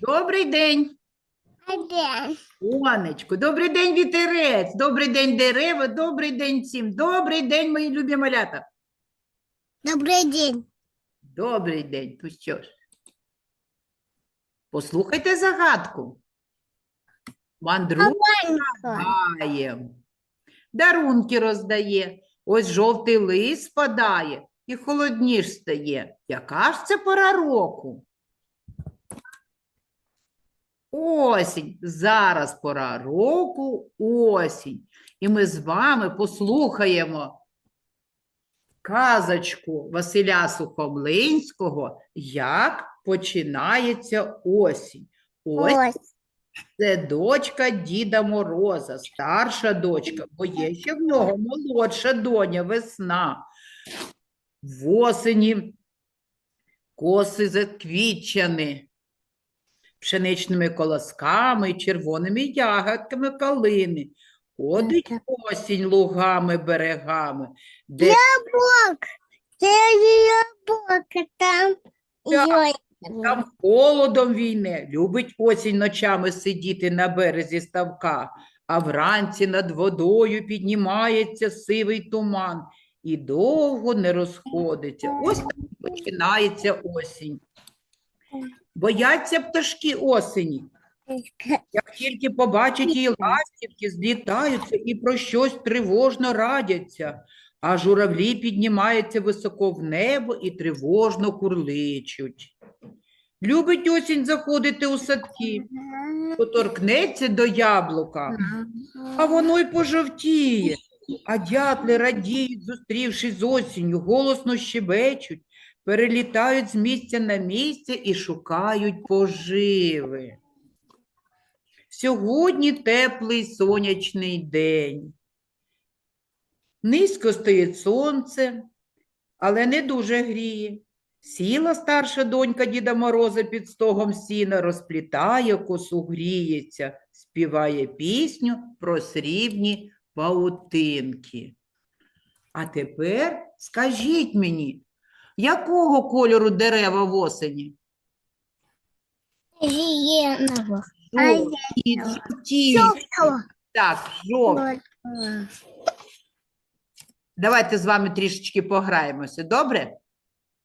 Добрий день, Один. Онечко. Добрий день, вітерець. Добрий день, дерева. Добрий день всім. Добрий день, мої любі малята. Добрий день. Добрий день. Ну що ж, послухайте загадку. Мандрує, дарунки роздає. Ось жовтий лист спадає і холодніш стає. Яка ж це пора року? Осінь. Зараз пора року осінь. І ми з вами послухаємо казочку Василя Сухомлинського, як починається осінь. Ось Ось. це дочка Діда Мороза, старша дочка, бо є ще в нього молодша доня, весна. Восені коси заквітчані пшеничними колосками, червоними ягодками калини. Ходить осінь лугами, берегами, де Бок. Це яблоко там. Так. Там холодом війне, любить осінь ночами сидіти на березі ставка, а вранці над водою піднімається сивий туман і довго не розходиться. Ось так починається осінь. Бояться пташки осені. Як тільки побачать її ластівки, злітаються і про щось тривожно радяться, а журавлі піднімаються високо в небо і тривожно курличуть. Любить осінь заходити у садки, доторкнеться до яблука, а воно й пожовтіє. А дятли радіють, зустрівшись з осінню, голосно щебечуть, перелітають з місця на місце і шукають поживи. Сьогодні теплий сонячний день. Низько стоїть сонце, але не дуже гріє. Сіла старша донька Діда Мороза під стогом сіна, розплітає косу, гріється, співає пісню про срібні паутинки. А тепер скажіть мені, якого кольору дерева в осені? Зеленого. Жовті, жовті. Жовтого. Так, жовті. Давайте з вами трішечки пограємося, добре?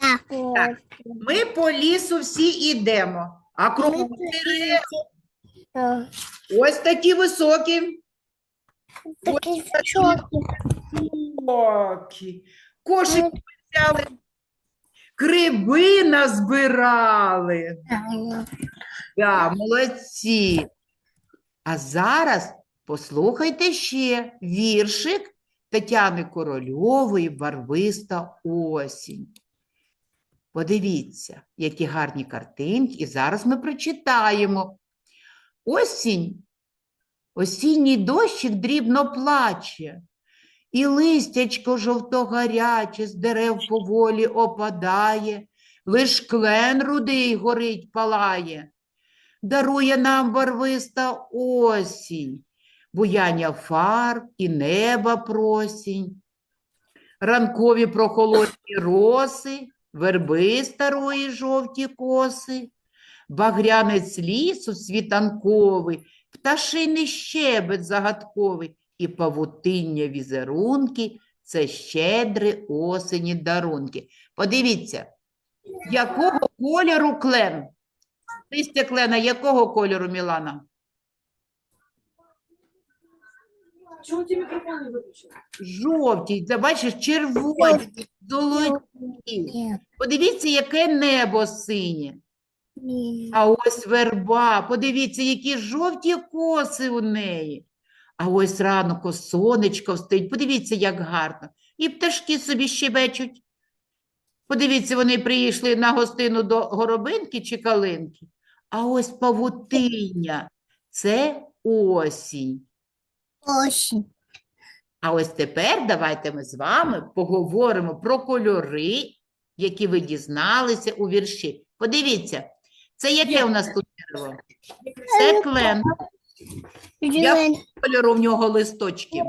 Так. Так. Ми по лісу всі йдемо, а кругом дерева ось такі високі. Чорний. Високі. Кошики взяли, гриби назбирали. Да, молодці. А зараз послухайте ще віршик Тетяни Корольової «Барвиста осінь». Подивіться, які гарні картинки, і зараз ми прочитаємо. Осінь, осінній дощик дрібно плаче, і листячко жовто-гаряче з дерев поволі опадає, лиш клен рудий горить палає. Дарує нам барвиста осінь, буяння фарб і неба просінь, ранкові прохолодні роси, верби старої жовті коси, багрянець лісу світанковий, пташиний щебет загадковий і павутиння візерунки – це щедри осені дарунки. Подивіться, якого кольору клен? Листя клена якого кольору, Мілана? Чому ті мікрофони виключили? Жовті, це бачиш, червоні, золоті. Подивіться, яке небо синє. А ось верба, подивіться, які жовті коси у неї. А ось ранку сонечко встоїть, подивіться, як гарно. І пташки собі щебечуть. Подивіться, вони прийшли на гостину до горобинки чи калинки. А ось павутиння – це осінь. Осінь. А ось тепер давайте ми з вами поговоримо про кольори, які ви дізналися у вірші. Подивіться, це яке у нас тут дерево? Це клен. Зелений. Кольору в нього листочки.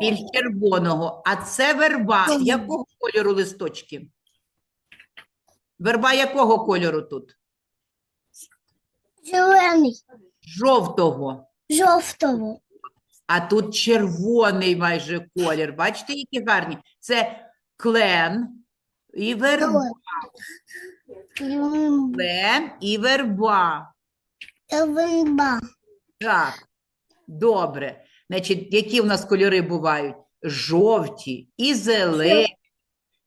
Більш червоного. А це верба. Якого кольору листочки? Верба якого кольору тут? Зелений. Жовтого. Жовтого. А тут червоний майже колір. Бачите, які гарні? Це клен і верба. Ем, Клен і верба. Евенба. Так, добре. Значить, які в нас кольори бувають? Жовті, і зелені,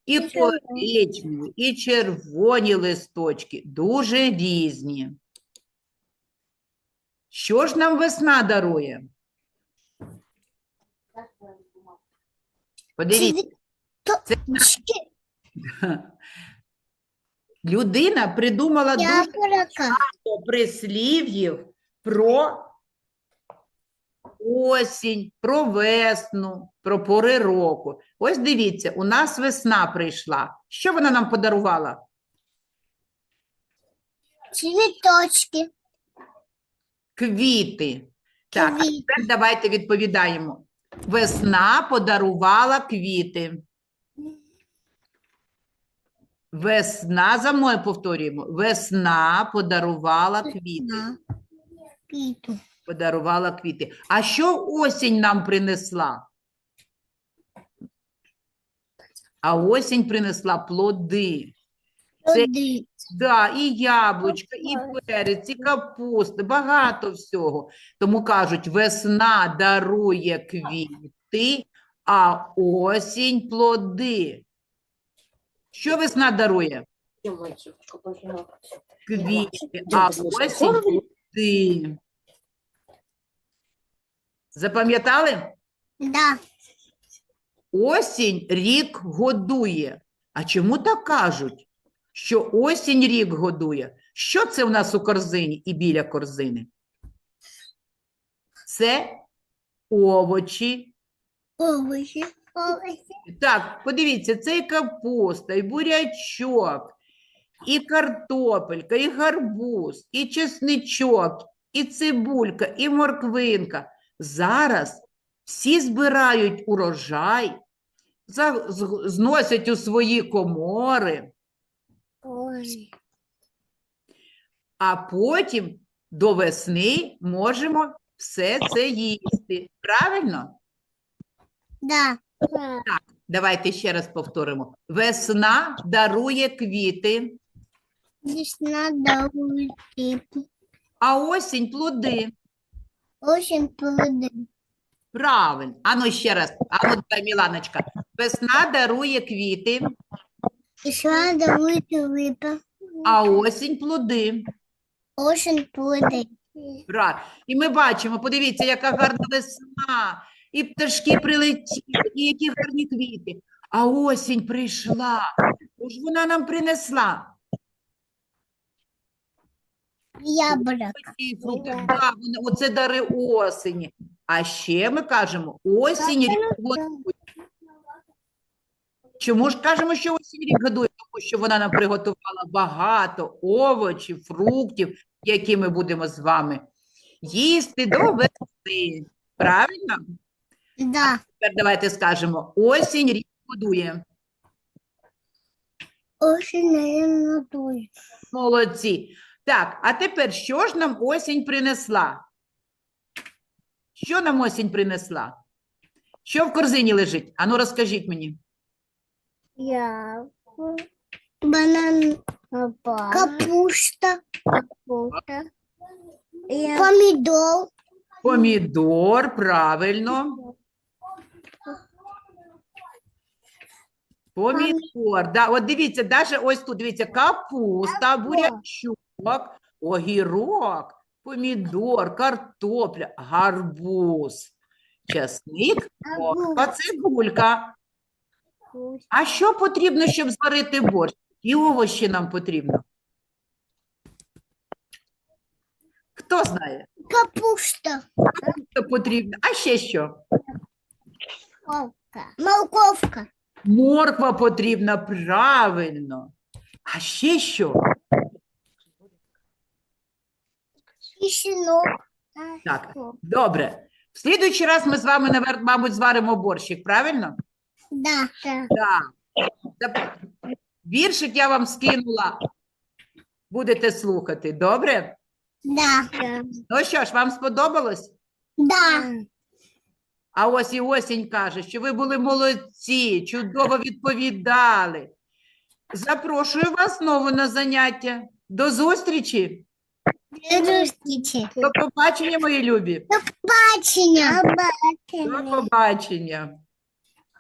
і коричневі, і червоні листочки. Дуже різні. Що ж нам весна дарує? Подивіться, Це- людина придумала дуже Яблоко. багато прислів'їв про осінь, про весну, про пори року. Ось дивіться, у нас весна прийшла. Що вона нам подарувала? Цвіточки. Квіти. Так, а Квіти. тепер давайте відповідаємо. Весна подарувала квіти. Весна, за мною повторюємо. Весна подарувала квіти. Квіту. Подарувала квіти. А що осінь нам принесла? А осінь принесла плоди. Це-. Да, і яблучка, і перець, і капуста, багато всього. Тому кажуть, весна дарує квіти, а осінь плоди. Що весна дарує? Квіти, а осінь плоди. Запам'ятали? Да. Осінь рік годує. А чому так кажуть, що осінь рік годує? Що це в нас у корзині і біля корзини? Це овочі. Овочі. Так, подивіться, це і капуста, і бурячок, і картопелька, і гарбуз, і чесничок, і цибулька, і морквинка. Зараз всі збирають урожай, зносять у свої комори, Ой. а потім до весни можемо все це їсти. Правильно? Да. Давайте ще раз повторимо. Весна дарує квіти, Весна дарує квіти. а осінь плоди. Осінь плоди. Правильно. Ану ще раз. Ану, давай, Міланочка. Весна дарує квіти, Весна дарує квіти. а осінь плоди. Осінь плоди. Правильно. І ми бачимо, подивіться, яка гарна весна. І пташки прилетіли, і які гарні квіти. А осінь прийшла. Що ж вона нам принесла? Яблоко. Ці фрукти. Да, вони- оце дари осені. А ще ми кажемо, осінь рік годує. Чому ж кажемо, що осінь рік годує? Тому що вона нам приготувала багато овочів, фруктів, які ми будемо з вами їсти до весни. Правильно? Да. Тепер давайте скажемо, осінь рік годує. Осінь не дує. Молодці. Так, а тепер що ж нам осінь принесла? Що нам осінь принесла? Що в корзині лежить? Ану, розкажіть мені. Яблоко. Банан. Капуста. Капуста. Помідор. Помідор, правильно. Помідор. Да, от дивіться, даже ось тут, дивіться, капуста, бурячок, огірок, помідор, картопля, гарбуз, часник, морква, цибулька. А що потрібно, щоб зварити борщ? І овочі нам потрібно. Хто знає, Капуста. що потрібно? А ще що? Морковка. Морковка. Морква потрібна, правильно. А ще що? Кисінок. Так. Добре. В слідуючий раз ми з вами, навер- мабуть, зваримо борщик, правильно? Да. Так. Зап- Віршик я вам скинула. Будете слухати, добре? Да. Ну що ж, вам сподобалось? Да. А ось і осінь каже, що ви були молодці, чудово відповідали. Запрошую вас знову на заняття. До зустрічі. До зустрічі. До побачення, мої любі. Бачення. До побачення.